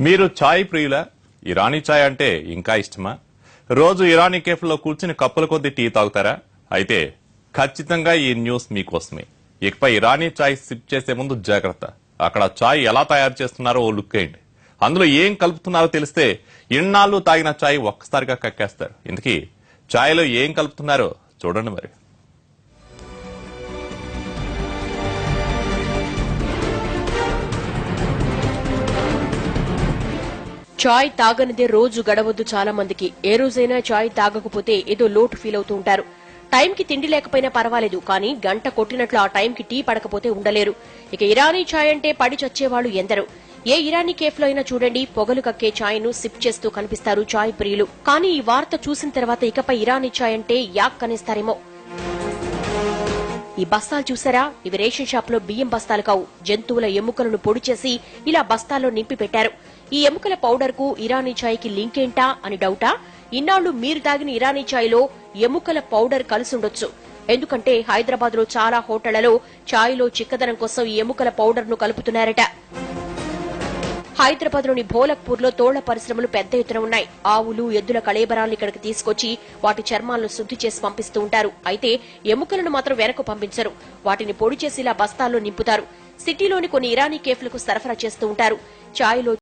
మీరు ఛాయ్ ప్రియుల? ఇరానీ ఛాయ్ అంటే ఇంకా ఇష్టమా? రోజు ఇరానీ కేఫ్లో కూర్చుని కప్పుల కొద్ది టీ తాగుతారా? అయితే ఖచ్చితంగా ఈ న్యూస్ మీకోసమే. ఇకపై ఇరానీ ఛాయ్ సిప్ చేసే ముందు జాగ్రత్త. అక్కడ ఛాయ్ ఎలా తయారు చేస్తున్నారో ఓ లుక్ వేయండి. అందులో ఏం కలుపుతున్నారో తెలిస్తే ఇన్నాళ్ళు తాగిన ఛాయ్ ఒక్కసారిగా కక్కేస్తారు. ఇందుకీ ఛాయ్లో ఏం కలుపుతున్నారో చూడండి మరి. చాయ్ తాగనిదే రోజు గడవద్దు చాలా మందికి. ఏ రోజైనా చాయ్ తాగకపోతే ఏదో లోటు ఫీల్ అవుతూ ఉంటారు. టైంకి తిండి లేకపోయినా పర్వాలేదు కానీ గంట కొట్టినట్లు ఆ టైంకి టీ పడకపోతే ఉండలేరు. ఇక ఇరానీ చాయ్ అంటే పడి చచ్చేవాళ్ళు ఎందరు. ఏ ఇరానీ కేఫ్లో అయినా చూడండి పొగలు కక్కే ఛాయ్ను సిప్ చేస్తూ కనిపిస్తారు చాయ్ ప్రియులు. కానీ ఈ వార్త చూసిన తర్వాత ఇకపై ఇరానీ చాయ్ అంటే యాక్ కనిస్తారేమో ఈ బస్తాలు చూసారా? ఇవి రేషన్ షాప్లో బియ్యం బస్తాలు కావు. జంతువుల ఎముకలను పొడి చేసి ఇలా బస్తాల్లో నింపి పెట్టారు. ఈ ఎముకల పౌడర్కు ఇరానీ ఛాయ్కి లింక్ ఏంటా అని డౌటా? ఇన్నాళ్ళు మీరు తాగిన ఇరానీ ఛాయ్లో ఎముకల పౌడర్ కలిసుండొచ్చు. ఎందుకంటే హైదరాబాద్లో చాలా హోటళ్ళలో ఛాయ్లో చిక్కదనం కోసం ఈ ఎముకల పౌడర్ను కలుపుతున్నారట. హైదరాబాద్లోని భోలక్పూర్లో తోళ్ళ పరిశ్రమలు పెద్ద ఎత్తున ఉన్నాయి. ఆవులు ఎద్దుల కళేబరాలను ఇక్కడికి తీసుకొచ్చి వాటి చర్మాలను శుద్ధి చేసి పంపిస్తూ ఉంటారు. అయితే ఎముకలను మాత్రం వెనక్కు పంపించరు. వాటిని పొడి చేసి ఇలా బస్తాల్లో నింపుతారు. సిటీలోని కొన్ని ఇరానీ కేఫ్లకు సరఫరా చేస్తూ ఉంటారు. ఛాయ్లో